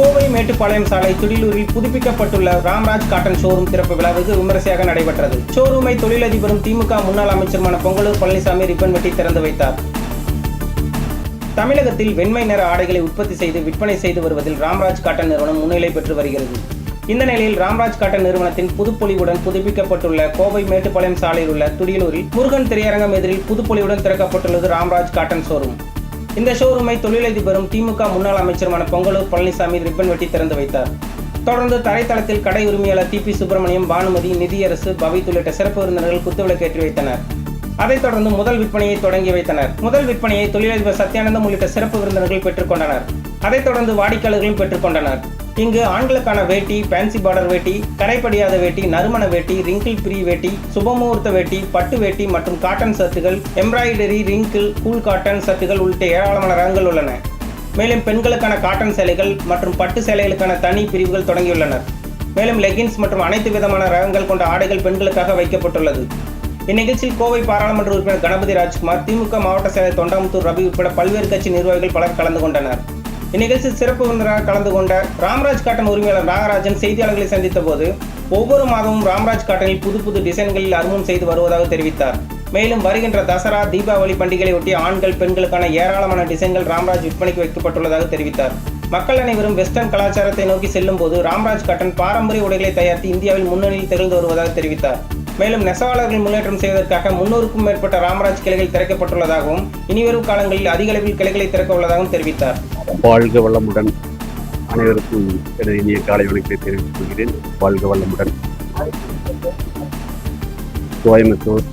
கோவை மேட்டுப்பாளையம் சாலை துடிலூரில் புதுப்பிக்கப்பட்டுள்ள ராம்ராஜ் காட்டன் ஷோரூம் திறப்பு விழா வெகு விமரிசையாக நடைபெற்றது. ஷோரூமை தொழிலதிபரும் திமுக முன்னாள் அமைச்சருமான பொங்கலூர் பழனிசாமி ரிப்பன் வெட்டி திறந்து வைத்தார். தமிழகத்தில் வெண்மை நிற ஆடைகளை உற்பத்தி செய்து விற்பனை செய்து வருவதில் ராம்ராஜ் காட்டன் நிறுவனம் முன்னிலை பெற்று வருகிறது. இந்த நிலையில் ராம்ராஜ் காட்டன் நிறுவனத்தின் புதுப்பொலிவுடன் புதுப்பிக்கப்பட்டுள்ள கோவை மேட்டுப்பாளையம் சாலையில் உள்ள துடியலூரில் முருகன் திரையரங்கம் எதிரில் புதுப்பொலிவுடன் திறக்கப்பட்டுள்ளது ராம்ராஜ் காட்டன் ஷோரூம். இந்த ஷோரூமை தொழிலதிபரும் திமுக முன்னாள் அமைச்சருமான பொங்கலூர் பழனிசாமி ரிப்பன் வெட்டி திறந்து வைத்தார். தொடர்ந்து தரைத்தளத்தில் கடை உரிமையாளர் டி பி சுப்பிரமணியம் பானுமதி நிதியரசு பவித் உள்ளிட்ட சிறப்பு விருந்தினர்கள் குத்துவிளக்கேற்றி வைத்தனர். அதைத் தொடர்ந்து முதல் விற்பனையை தொடங்கி வைத்தனர். முதல் விற்பனையை தொழிலதிபர் சத்யானந்தம் உள்ளிட்ட சிறப்பு விருந்தினர்கள் பெற்றுக்கொண்டனர் அதைத் தொடர்ந்து வாடிக்கையாளர்களும் பெற்றுக்கொண்டனர் இங்கு ஆண்களுக்கான வேட்டி பேன்சி பார்டர் வேட்டி கரைப்படியாத வேட்டி நறுமண வேட்டி ரிங்கிள் ஃப்ரீ வேட்டி சுபமுகூர்த்த வேட்டி பட்டு வேட்டி மற்றும் காட்டன் சர்ட்டுகள் எம்ப்ராய்டரி ரிங்கிள் கூல் காட்டன் சர்ட்டுகள் உள்ளிட்ட ஏராளமான ரகங்கள் உள்ளன. மேலும் பெண்களுக்கான காட்டன் சேலைகள் மற்றும் பட்டு சேலைகளுக்கான தனி பிரிவுகள் தொடங்கியுள்ளனர். மேலும் லெகின்ஸ் மற்றும் அனைத்து விதமான ரகங்கள் கொண்ட ஆடைகள் பெண்களுக்காக வைக்கப்பட்டுள்ளது. இந்நிகழ்ச்சியில் கோவை பாராளுமன்ற உறுப்பினர் கணபதி ராஜ்குமார் திமுக மாவட்ட செயலர் தொண்டாமுத்தூர் ரவி உட்பட பல்வேறு கட்சி நிர்வாகிகள் பலர் கலந்து கொண்டனர். இந்நிகழ்ச்சியில் சிறப்பு விருந்தினராக கலந்து கொண்ட ராம்ராஜ் காட்டன் உரிமையாளர் நாகராஜன் செய்தியாளர்களை சந்தித்த போது ஒவ்வொரு மாதமும் ராம்ராஜ் காட்டனில் புது புது டிசைன்களில் அறிமுகம் செய்து வருவதாக தெரிவித்தார். மேலும் வருகின்ற தசரா தீபாவளி பண்டிகையை ஒட்டி ஆண்கள் பெண்களுக்கான ஏராளமான டிசைன்கள் ராம்ராஜ் விற்பனைக்கு வைக்கப்பட்டுள்ளதாக தெரிவித்தார். மக்கள் அனைவரும் வெஸ்டர்ன் கலாச்சாரத்தை நோக்கி செல்லும் போது ராம்ராஜ் காட்டன் பாரம்பரிய உடைகளை தயாரித்து இந்தியாவில் முன்னணியில் திகழ்ந்து வருவதாக தெரிவித்தார். மேலும் நெசவாளர்கள் முன்னேற்றம் செய்வதற்காக முன்னூறுக்கும் மேற்பட்ட ராமராஜ் கிளைகள் திறக்கப்பட்டுள்ளதாகவும் இனிவரும் காலங்களில் அதிக அளவில் கிளைகளை திறக்க உள்ளதாகவும் தெரிவித்தார். வாழ்க வளமுடன் அனைவருக்கும் எனது இனிய காலை வணக்கத்தை தெரிவித்துக் கொள்கிறேன். வாழ்க வளமுடன். கோயம்புத்தூர்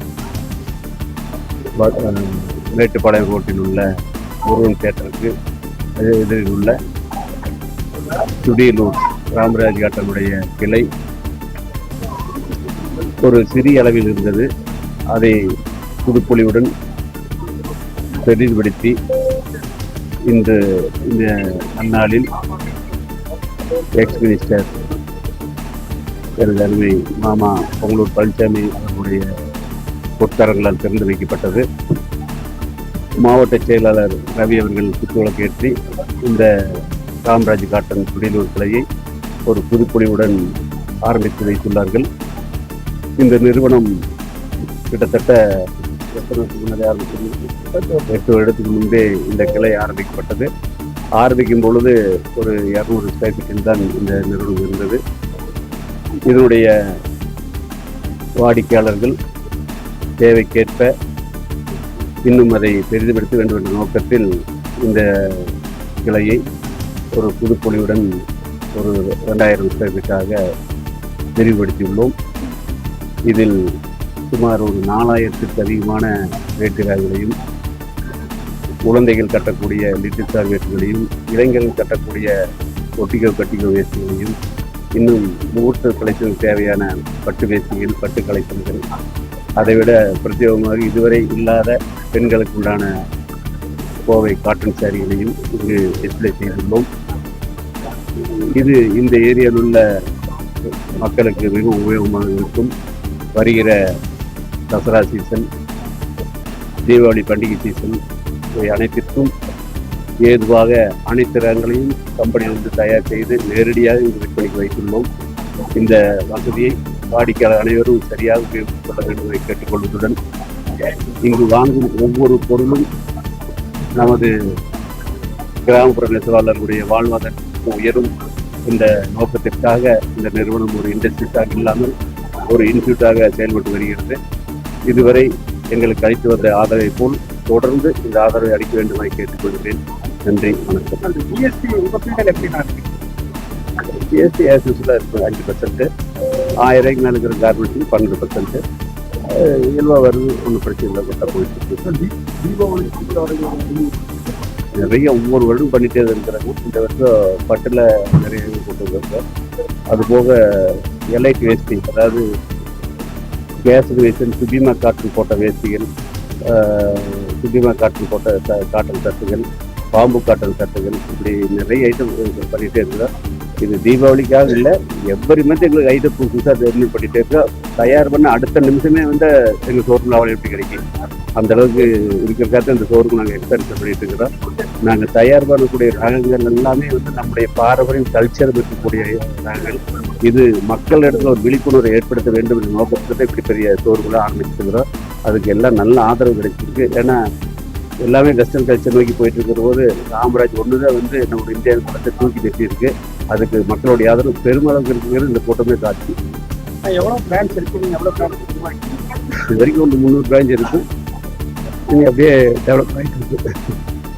மேட்டுப்பாளையம் ரோட்டில் உள்ள முருகன் தேட்டருக்கு எதிரில் உள்ள சுடியலூர் ராமராஜ் காட்டனுடைய கிளை ஒரு சிறிய அளவில் இருந்தது. அதை புதுப்பொலியுடன் பெரிதுபடுத்தி இன்று இந்த அந்நாளில் எக்ஸ் மினிஸ்டர் எனது அருமை மாமா பொங்கலூர் பழனிசாமி அவர்களுடைய பொற்கரங்களால் திறந்து வைக்கப்பட்டது. மாவட்ட செயலாளர் ரவி அவர்கள் குத்துவிளக்கேற்றி இந்த காமராஜ் காட்டன் குடியலூர் கிளையை ஒரு புதுப்பொழிவுடன் ஆரம்பித்து வைத்துள்ளார்கள். இந்த நிறுவனம் கிட்டத்தட்ட எத்தனை முன்னாடி ஆரம்பிச்சது எட்டு வருடத்துக்கு முன்பே இந்த கிளை ஆரம்பிக்கப்பட்டது. ஆரம்பிக்கும் பொழுது ஒரு இரநூறு ஸ்கொயர் ஃபீட்டில் தான் இந்த நிறுவனம் இருந்தது. இதனுடைய வாடிக்கையாளர்கள் தேவைக்கேற்ப இன்னும் அதை பெரிதுபடுத்த வேண்டும் என்ற நோக்கத்தில் இந்த கிளையை ஒரு புதுப்பொலிவுடன் ஒரு ரெண்டாயிரம் ஸ்கொயர் ஃபீட்டாக விரிவுபடுத்தியுள்ளோம். இதில் சுமார் ஒரு நாலாயிரத்துக்கு அதிகமான வேட்டுகாய்களையும் குழந்தைகள் கட்டக்கூடிய லிட்டில் ஸ்டார் வேட்டுகளையும் இளைஞர்கள் கட்டக்கூடிய ஒட்டிகோ கட்டிகோ வேஸ்டுகளையும் இன்னும் முகூர்த்த கலைச்சலுக்கு தேவையான பட்டு வேஸ்டிகள் பட்டு கலைச்சல்கள் அதைவிட பிரத்யேகமாக இதுவரை இல்லாத பெண்களுக்கு உண்டான கோவை காட்டன் சாரிகளையும் இங்கு டிஸ்பிளே செய்துள்ளோம். இது இந்த ஏரியாவில் உள்ள மக்களுக்கு மிகவும் உபயோகமாக இருக்கும். வருகிற தசரா சீசன் தீபாவளி பண்டிகை சீசன் இவை அனைத்திற்கும் ஏதுவாக அனைத்து ரகங்களையும் கம்பெனியிலிருந்து தயார் செய்து நேரடியாக இங்கு விற்பனைக்கு வைத்துள்ளோம். இந்த வசதியை வாடிக்கையாளர் அனைவரும் சரியாக உபயோகித்துக் கொள்ள வேண்டும் கேட்டுக்கொள்வதுடன் இங்கு வாங்கும் ஒவ்வொரு பொருளும் நமது கிராமப்புற நெசவாளர்களுடைய வாழ்வாதாரத்திற்கு உயரும். இந்த நோக்கத்திற்காக இந்த நிறுவனம் ஒரு இண்டஸ்ட்ரிஸாக இல்லாமல் ஒரு இன்ஸ்டியூட்டாக செயல்பட்டு வருகிறது. இதுவரை எங்களுக்கு அளித்து வந்த ஆதரவை போல் தொடர்ந்து இந்த ஆதரவை அளிக்க வேண்டுமாய் கேட்டுக்கொள்கிறேன். நன்றி வணக்கம். ஜிஎஸ்டி உங்க ஃபீல்டில் எப்படி ஜிஎஸ்டி ஆசூஸில் இருக்கும் அஞ்சு பர்சன்ட் ஆயிரம் ரூபாய்க்கு மேலே இருக்கிற கார்மெண்ட்ஸுக்கு பன்னெண்டு பர்சன்ட் இயல்பாக வருது ஒன்றும் பிரச்சனை இல்லை கொட்டா போயிட்டு நிறைய ஒவ்வொரு வருடம் பண்ணிட்டே தான் இருக்கிறாங்க. இந்த வருஷம் பட்டில் நிறைய கொண்டு வந்திருக்கோம் அது போக எல்ஐடி வேஷ்டி அதாவது கேஸுக்கு வேஸ்டன் சுபிமா காட்டன் போட்ட வேஷ்டிகள் சுபிமா காட்டன் போட்ட காட்டன் சட்டுகள் பாம்பு காட்டன் சட்டுகள் இப்படி நிறைய ஐட்டம் பண்ணிகிட்டே இருக்கிறோம் இது தீபாவளிக்காக இல்லை எவ்வரி மந்த் எங்களுக்கு ஐட்டம் புதுசாக டெலிவரி பண்ணிகிட்டே இருக்கோம் தயார் பண்ண அடுத்த நிமிஷமே வந்து எங்கள் ஷோரூமில் எப்படி கிடைக்கும்? அந்த அளவுக்கு இருக்கிறக்காக இந்த ஷோரூம் நாங்கள் எக்ஸ்பென்ஸ் பண்ணிட்டு இருக்கிறோம். நாங்கள் தயார் பண்ணக்கூடிய ரகங்கள் எல்லாமே வந்து நம்முடைய பாரம்பரியம் கல்ச்சர் இருக்கக்கூடிய ரகங்கள். இது மக்கள் இடத்துல ஒரு விழிப்புணர்வை ஏற்படுத்த வேண்டும் என்ற நோக்கத்தில் இப்படி பெரிய ஸ்டோர்களை ஆரம்பிச்சிருக்கிறோம் அதுக்கு எல்லாம் நல்ல ஆதரவு கிடைச்சிருக்கு. ஏன்னா எல்லாமே வெஸ்டர்ன் கல்ச்சர் நோக்கி போயிட்டு இருக்கிற போது ராமராஜ் ஒன்று தான் வந்து நம்ம இந்தியா படத்தை தூக்கி நிறுத்தியிருக்கு அதுக்கு மக்களுடைய ஆதரவு பெருமளவுக்கு இருக்குங்கிறது இந்த கூட்டமே காட்சி எவ்வளோ பிரான்ச் இருக்கு? நீங்க எவ்வளவு பிரான்ச் இது வரைக்கும் ஒரு முந்நூறு பிரான்ச் இருக்கு. நீங்கள் அப்படியே டெவலப் ஆகிட்டு இருக்கு.